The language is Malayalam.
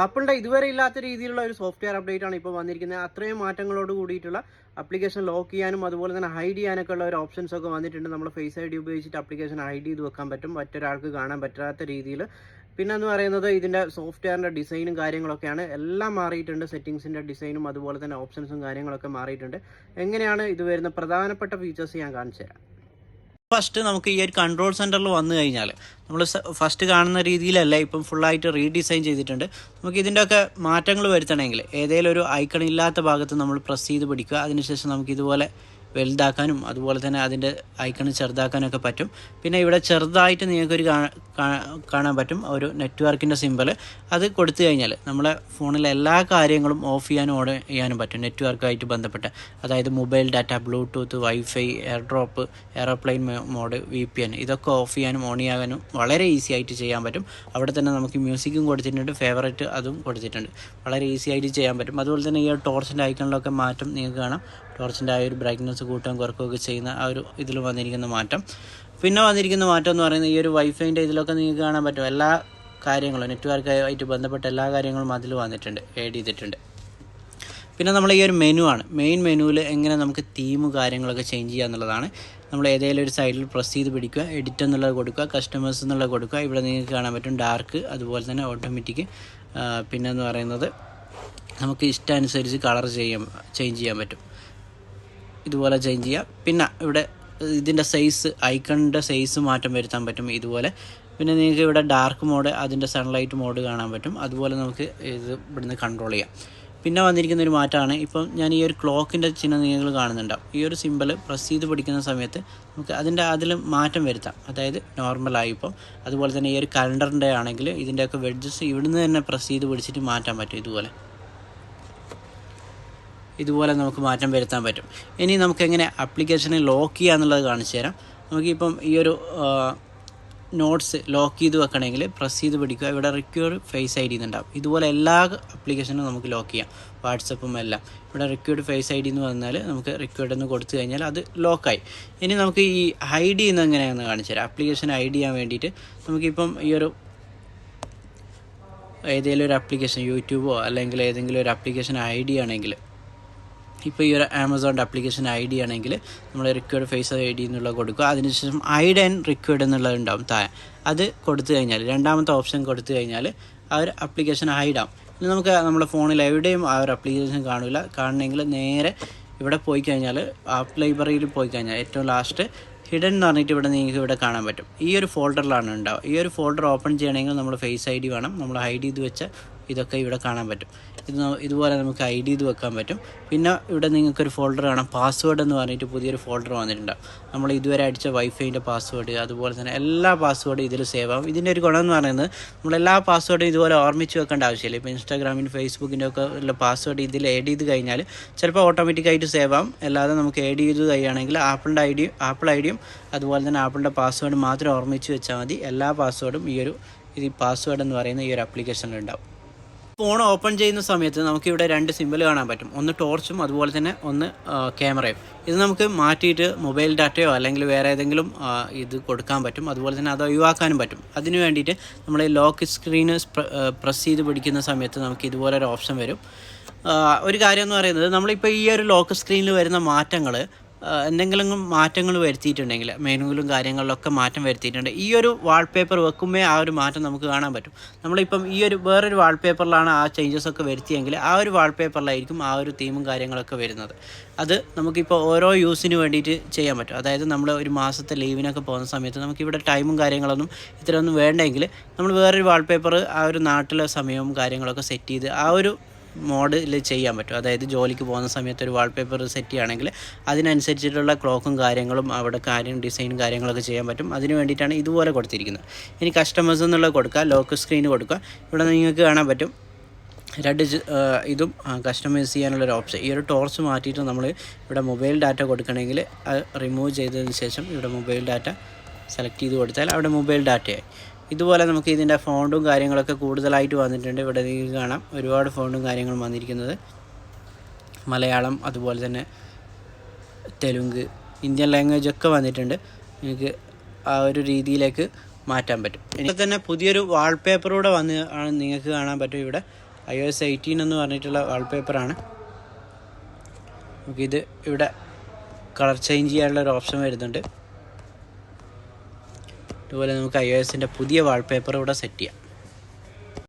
ആപ്പിളിന്റെ ഇതുവരെ ഇല്ലാത്ത രീതിയിലുള്ള ഒരു സോഫ്റ്റ്വെയർ അപ്ഡേറ്റ് ആണ് ഇപ്പോൾ വന്നിരിക്കുന്നത്. അത്രയും മാറ്റങ്ങളോട് കൂടിയിട്ടുള്ള അപ്ലിക്കേഷൻ ലോക്ക് ചെയ്യാനും അതുപോലെ തന്നെ ഹൈഡ് ചെയ്യാനൊക്കെ ഉള്ള ഒരു ഓപ്ഷൻസ് ഒക്കെ വന്നിട്ടുണ്ട്. നമ്മൾ ഫേസ് ഐ ഡി ഉപയോഗിച്ചിട്ട് അപ്ലിക്കേഷൻ ഹൈഡ് ചെയ്ത് വെക്കാൻ പറ്റും. മറ്റൊരാൾക്ക് കാണാൻ പറ്റാത്ത രീതിയിൽ പിന്നെ എന്ന് പറയുന്നത് ഇതിന്റെ സോഫ്റ്റ്വെയറിന്റെ ഡിസൈനും കാര്യങ്ങളൊക്കെയാണ്. എല്ലാം മാറിയിട്ടുണ്ട്. സെറ്റിങ്സിന്റെ ഡിസൈനും അതുപോലെ തന്നെ ഓപ്ഷൻസും കാര്യങ്ങളൊക്കെ മാറിയിട്ടുണ്ട്. എങ്ങനെയാണ് ഇത് വരുന്ന? പ്രധാനപ്പെട്ട ഫീച്ചേഴ്സ് ഞാൻ കാണിച്ചു തരാം ഫസ്റ്റ് നമുക്ക് ഈ ഒരു കൺട്രോൾ സെന്ററിൽ വന്നു കഴിഞ്ഞാൽ നമ്മൾ ഫസ്റ്റ് കാണുന്ന രീതിയിലല്ല ഇപ്പം ഫുള്ളായിട്ട് റീഡിസൈൻ ചെയ്തിട്ടുണ്ട്. നമുക്ക് ഇതിന്റെയൊക്കെ മാറ്റങ്ങൾ വരുത്തണമെങ്കിൽ ഏതെങ്കിലും ഒരു ഐക്കൺ ഇല്ലാത്ത ഭാഗത്ത് നമ്മൾ പ്രസ് ചെയ്ത് പിടിക്കുക. അതിനുശേഷം നമുക്ക് ഇതുപോലെ വലുതാക്കാനും അതുപോലെ തന്നെ അതിന്റെ ഐക്കൺ ചെറുതാക്കാനൊക്കെ പറ്റും. പിന്നെ ഇവിടെ ചെറുതായിട്ട് നിങ്ങൾക്കൊരു കാണാൻ പറ്റും. ഒരു നെറ്റ്വർക്കിന്റെ സിമ്പിൾ അത് കൊടുത്തു കഴിഞ്ഞാൽ നമ്മളെ ഫോണിലെ എല്ലാ കാര്യങ്ങളും ഓഫ് ചെയ്യാനും ഓൺ ചെയ്യാനും പറ്റും. നെറ്റ്വർക്കായിട്ട് ബന്ധപ്പെട്ട്. അതായത് mobile data Bluetooth wifi air drop aeroplane mode V P N ഇതൊക്കെ ഓഫ് ചെയ്യാനും ഓൺ ചെയ്യാനും വളരെ ഈസി ആയിട്ട് ചെയ്യാൻ പറ്റും. അവിടെ തന്നെ നമുക്ക് മ്യൂസിക്കും കൊടുത്തിട്ടുണ്ട്. ഫേവറേറ്റ് അതും കൊടുത്തിട്ടുണ്ട്. വളരെ ഈസി ആയിട്ട് ചെയ്യാൻ പറ്റും. അതുപോലെ തന്നെ ഈ ടോർച്ചിന്റെ ഐക്കണിലൊക്കെ മാറ്റം നിങ്ങൾക്ക് കാണാം. ടോർച്ചിന്റെ ആ ഒരു ബ്രൈറ്റ്നസ് കൂട്ടാൻ കുറക്കുകയൊക്കെ ചെയ്യുന്ന ആ ഒരു ഇതിൽ വന്നിരിക്കുന്ന മാറ്റം. പിന്നെ വന്നിരിക്കുന്ന മാറ്റം എന്ന് പറയുന്നത് ഈ ഒരു വൈഫൈന്റെ ഇതിലൊക്കെ നിങ്ങൾക്ക് കാണാൻ പറ്റും. എല്ലാ കാര്യങ്ങളും നെറ്റ്വർക്കായിട്ട് ബന്ധപ്പെട്ട എല്ലാ കാര്യങ്ങളും അതിൽ വന്നിട്ടുണ്ട് ആഡ് ചെയ്തിട്ടുണ്ട്. പിന്നെ നമ്മൾ ഈ ഒരു മെനു ആണ്. മെയിൻ മെനുവിൽ എങ്ങനെ നമുക്ക് തീം കാര്യങ്ങളൊക്കെ ചേഞ്ച് ചെയ്യുക എന്നുള്ളതാണ്. നമ്മൾ ഏതെങ്കിലും ഒരു സൈഡിൽ പ്രസ് ചെയ്ത് പിടിക്കുക എഡിറ്റ് എന്നുള്ളത് കൊടുക്കുക കസ്റ്റമേഴ്സ് എന്നുള്ളത് കൊടുക്കുക. ഇവിടെ നിങ്ങൾക്ക് കാണാൻ പറ്റും ഡാർക്ക് അതുപോലെ തന്നെ ഓട്ടോമാറ്റിക് പിന്നെ എന്ന് പറയുന്നത് നമുക്ക് ഇഷ്ടാനുസരിച്ച് കളർ ചെയ്യാം ചേഞ്ച് ചെയ്യാൻ പറ്റും. ഇതുപോലെ ചേഞ്ച് ചെയ്യാം. പിന്നെ ഇവിടെ ഇതിന്റെ സൈസ് ഐക്കണിന്റെ സൈസ് മാറ്റം വരുത്താൻ പറ്റും ഇതുപോലെ. പിന്നെ നിങ്ങൾക്ക് ഇവിടെ ഡാർക്ക് മോഡ് അതിന്റെ സൺലൈറ്റ് മോഡ് കാണാൻ പറ്റും. അതുപോലെ നമുക്ക് ഇത് ഇവിടുന്ന് കൺട്രോൾ ചെയ്യാം. പിന്നെ വന്നിരിക്കുന്ന ഒരു മാറ്റമാണ് ഇപ്പം ഞാൻ ഈ ഒരു ക്ലോക്കിന്റെ ചിഹ്നം നിങ്ങൾ കാണുന്നുണ്ടാവും. ഈ ഒരു സിമ്പിൾ പ്രസ് ചെയ്ത് പിടിക്കുന്ന സമയത്ത് നമുക്ക് അതിന്റെ അതിൽ മാറ്റം വരുത്താം. അതായത് നോർമലായി ഇപ്പം അതുപോലെ തന്നെ ഈ ഒരു കലണ്ടറിന്റെ ആണെങ്കിൽ ഇതിന്റെയൊക്കെ വെഡ്ജസ് ഇവിടുന്ന് തന്നെ പ്രസ് ചെയ്ത് പിടിച്ചിട്ട് മാറ്റാൻ പറ്റും ഇതുപോലെ. ഇതുപോലെ നമുക്ക് മാറ്റം വരുത്താൻ പറ്റും. ഇനി നമുക്ക് എങ്ങനെ ആപ്ലിക്കേഷനെ ലോക്ക് ചെയ്യുക എന്നുള്ളത് കാണിച്ചു തരാം. നമുക്കിപ്പം ഈ ഒരു നോട്ട്സ് ലോക്ക് ചെയ്ത് വെക്കണമെങ്കിൽ പ്രസ് ചെയ്ത് പിടിക്കുക. ഇവിടെ റിക്യൂർ ഫേസ് ഐ ഡി എന്നുണ്ടാവും. ഇതുപോലെ എല്ലാ ആപ്ലിക്കേഷനും നമുക്ക് ലോക്ക് ചെയ്യാം. വാട്സപ്പും എല്ലാം. ഇവിടെ റിക്യൂർഡ് ഫേസ് ഐ ഡി എന്ന് പറഞ്ഞാൽ നമുക്ക് റിക്യൂർഡ് എന്ന് കൊടുത്തു കഴിഞ്ഞാൽ അത് ലോക്കായി ഇനി നമുക്ക് ഈ ഐ ഡി എന്ന് എങ്ങനെയാണെന്ന് കാണിച്ചു തരാം. ആപ്ലിക്കേഷൻ ഡി ചെയ്യാൻ വേണ്ടിയിട്ട് നമുക്കിപ്പം ഈ ഒരു ഏതെങ്കിലും ഒരു ആപ്ലിക്കേഷൻ യൂട്യൂബോ അല്ലെങ്കിൽ ഏതെങ്കിലും ഒരു ആപ്ലിക്കേഷൻ ഡി ആണെങ്കിൽ ഇപ്പോൾ ഈ ഒരു ആമസോണിന്റെ ആപ്ലിക്കേഷൻ ഐ ഡി ആണെങ്കിൽ നമ്മൾ റിക്വേർഡ് ഫേസ് ഐ ഡി എന്നുള്ളത് കൊടുക്കുക. അതിനുശേഷം ഐഡ് ആൻഡ് റിക്വേർഡ് എന്നുള്ളത് ഉണ്ടാവും താഴെ. അത് കൊടുത്തു കഴിഞ്ഞാൽ രണ്ടാമത്തെ ഓപ്ഷൻ കൊടുത്തു കഴിഞ്ഞാൽ ആ ഒരു ആപ്ലിക്കേഷൻ ഹൈഡാവും ഇനി നമുക്ക് നമ്മുടെ ഫോണിൽ എവിടെയും ആ ഒരു ആപ്ലിക്കേഷൻ കാണില്ല. കാണണമെങ്കിൽ നേരെ ഇവിടെ പോയി കഴിഞ്ഞാൽ ആപ്പ് ലൈബ്രറിയിൽ പോയി കഴിഞ്ഞാൽ ഏറ്റവും ലാസ്റ്റ് ഹിഡൻ എന്ന് പറഞ്ഞിട്ട് ഇവിടെ നിങ്ങൾക്ക് ഇവിടെ കാണാൻ പറ്റും. ഈ ഒരു ഫോൾഡറിലാണ് ഉണ്ടാവുക. ഈ ഒരു ഫോൾഡർ ഓപ്പൺ ചെയ്യണമെങ്കിൽ നമ്മൾ ഫേസ് ഐ ഡി വേണം. നമ്മൾ ഹൈഡ് ചെയ്ത് വെച്ച ഇതൊക്കെ ഇവിടെ കാണാൻ പറ്റും. ഇത് ഇതുപോലെ നമുക്ക് ഐ ഡി ഇത് വെക്കാൻ പറ്റും. പിന്നെ ഇവിടെ നിങ്ങൾക്കൊരു ഫോൾഡർ കാണാം. പാസ്വേഡ് എന്ന് പറഞ്ഞിട്ട് പുതിയൊരു ഫോൾഡർ വന്നിട്ടുണ്ടാവും നമ്മൾ ഇതുവരെ അടിച്ച വൈഫൈന്റെ പാസ്വേഡ് അതുപോലെ തന്നെ എല്ലാ പാസ്വേഡും ഇതിൽ സേവ് ആവും. ഇതിന്റെ ഒരു ഗുണം എന്ന് പറയുന്നത് നമ്മൾ എല്ലാ പാസ്വേഡും ഇതുപോലെ ഓർമ്മിച്ച് വെക്കേണ്ട ആവശ്യമില്ല. ഇപ്പോൾ ഇൻസ്റ്റാഗ്രാമിന്റെ ഫേസ്ബുക്കിന്റെ ഒക്കെ ഉള്ള പാസ്വേഡ് ഇതിൽ ആഡ് ചെയ്ത് കഴിഞ്ഞാൽ ചിലപ്പോൾ ഓട്ടോമാറ്റിക്കായിട്ട് സേവ് ആവും. അല്ലാതെ നമുക്ക് ആഡ് ചെയ്ത് കഴിയുകയാണെങ്കിൽ ആപ്പിളിന്റെ ഐ ഡിയും ആപ്പിൾ ഐ ഡിയും അതുപോലെ തന്നെ ആപ്പിളിന്റെ പാസ്വേഡ് മാത്രം ഓർമ്മിച്ച് വെച്ചാൽ മതി. എല്ലാ പാസ്വേഡും ഈ ഒരു ഇത് പാസ്വേഡ് എന്ന് പറയുന്ന ഈ ഒരു ആപ്ലിക്കേഷനിൽ ഉണ്ടാവും. ഫോൺ ഓപ്പൺ ചെയ്യുന്ന സമയത്ത് നമുക്ക് ഇവിടെ രണ്ട് സിമ്പിൾ കാണാൻ പറ്റും. ഒന്ന് ടോർച്ചും അതുപോലെ തന്നെ ഒന്ന് ക്യാമറയും. ഇത് നമുക്ക് മാറ്റിയിട്ട് മൊബൈൽ ഡാറ്റയോ അല്ലെങ്കിൽ വേറെ ഏതെങ്കിലും ഇത് കൊടുക്കാൻ പറ്റും. അതുപോലെ തന്നെ അത് ഒഴിവാക്കാനും പറ്റും. അതിന് വേണ്ടിയിട്ട് നമ്മൾ ലോക്ക് സ്ക്രീന് പ്രസ് ചെയ്ത് പിടിക്കുന്ന സമയത്ത് നമുക്ക് ഇതുപോലെ ഒരു ഓപ്ഷൻ വരും. ഒരു കാര്യം എന്ന് പറയുന്നത് നമ്മളിപ്പോൾ ഈ ഒരു ലോക്ക് സ്ക്രീനിൽ വരുന്ന മാറ്റങ്ങൾ എന്തെങ്കിലും മാറ്റങ്ങൾ വരുത്തിയിട്ടുണ്ടെങ്കിൽ മെനുവിലും കാര്യങ്ങളിലൊക്കെ മാറ്റം വരുത്തിയിട്ടുണ്ട്. ഈ ഒരു വാൾപേപ്പർ വെക്കുമ്പോൾ ആ ഒരു മാറ്റം നമുക്ക് കാണാൻ പറ്റും. നമ്മളിപ്പം ഈ ഒരു വേറൊരു വാൾപേപ്പറിലാണ് ആ ചേഞ്ചസ് ഒക്കെ വരുത്തിയെങ്കിൽ ആ ഒരു വാൾപേപ്പറിലായിരിക്കും ആ ഒരു തീമും കാര്യങ്ങളൊക്കെ വരുന്നത്. അത് നമുക്കിപ്പോൾ ഓരോ യൂസിന് വേണ്ടിയിട്ട് ചെയ്യാൻ പറ്റും. അതായത് നമ്മൾ ഒരു മാസത്തെ ലീവിനൊക്കെ പോകുന്ന സമയത്ത് നമുക്കിവിടെ ടൈമും കാര്യങ്ങളൊന്നും ഇത്രയൊന്നും വേണ്ടെങ്കിൽ നമ്മൾ വേറൊരു വാൾപേപ്പർ ആ ഒരു നാട്ടിലെ സമയവും കാര്യങ്ങളൊക്കെ സെറ്റ് ചെയ്ത് ആ ഒരു മോഡിൽ ചെയ്യാൻ പറ്റും. അതായത് ജോലിക്ക് പോകുന്ന സമയത്ത് ഒരു വാൾപേപ്പർ സെറ്റ് ചെയ്യുകയാണെങ്കിൽ അതിനനുസരിച്ചിട്ടുള്ള ക്ലോക്കും കാര്യങ്ങളും അവിടെ കാര്യം ഡിസൈൻ കാര്യങ്ങളൊക്കെ ചെയ്യാൻ പറ്റും. അതിന് വേണ്ടിയിട്ടാണ് ഇതുപോലെ കൊടുത്തിരിക്കുന്നത്. ഇനി കസ്റ്റമേഴ്സ് എന്നുള്ളത് കൊടുക്കുക ലോക്ക് സ്ക്രീൻ കൊടുക്കുക. ഇവിടെ നിങ്ങൾക്ക് കാണാൻ പറ്റും. രണ്ട് ഇതും കസ്റ്റമൈസ് ചെയ്യാനുള്ളൊരു ഓപ്ഷൻ ഈ ഒരു ടോർച്ച് മാറ്റിയിട്ട് നമ്മൾ ഇവിടെ മൊബൈൽ ഡാറ്റ കൊടുക്കണമെങ്കിൽ അത് റിമൂവ് ചെയ്തതിന് ശേഷം ഇവിടെ മൊബൈൽ ഡാറ്റ സെലക്ട് ചെയ്ത് കൊടുത്താൽ അവിടെ മൊബൈൽ ഡാറ്റയായി ഇതുപോലെ നമുക്ക് ഇതിന്റെ ഫോണ്ടും കാര്യങ്ങളൊക്കെ കൂടുതലായിട്ട് വന്നിട്ടുണ്ട്. ഇവിടെ നിങ്ങൾക്ക് കാണാം. ഒരുപാട് ഫോണ്ടും കാര്യങ്ങളും വന്നിരിക്കുന്നത്. മലയാളം അതുപോലെ തന്നെ തെലുങ്ക് ഇന്ത്യൻ ലാംഗ്വേജ് ഒക്കെ വന്നിട്ടുണ്ട്. നിങ്ങൾക്ക് ആ ഒരു രീതിയിലേക്ക് മാറ്റാൻ പറ്റും. എനിക്ക് തന്നെ പുതിയൊരു വാൾപേപ്പറൂടെ വന്ന് ആണ് നിങ്ങൾക്ക് കാണാൻ പറ്റും ഇവിടെ. ഐ എസ് എയ്റ്റീൻ എന്ന് പറഞ്ഞിട്ടുള്ള വാൾപേപ്പറാണ് നമുക്കിത് ഇവിടെ കളർ ചേഞ്ച് ചെയ്യാനുള്ള ഒരു ഓപ്ഷൻ വരുന്നുണ്ട്. അതുപോലെ നമുക്ക് ഐ ഒ എസിന്റെ പുതിയ വാൾപേപ്പർ ഇവിടെ സെറ്റ് ചെയ്യാം.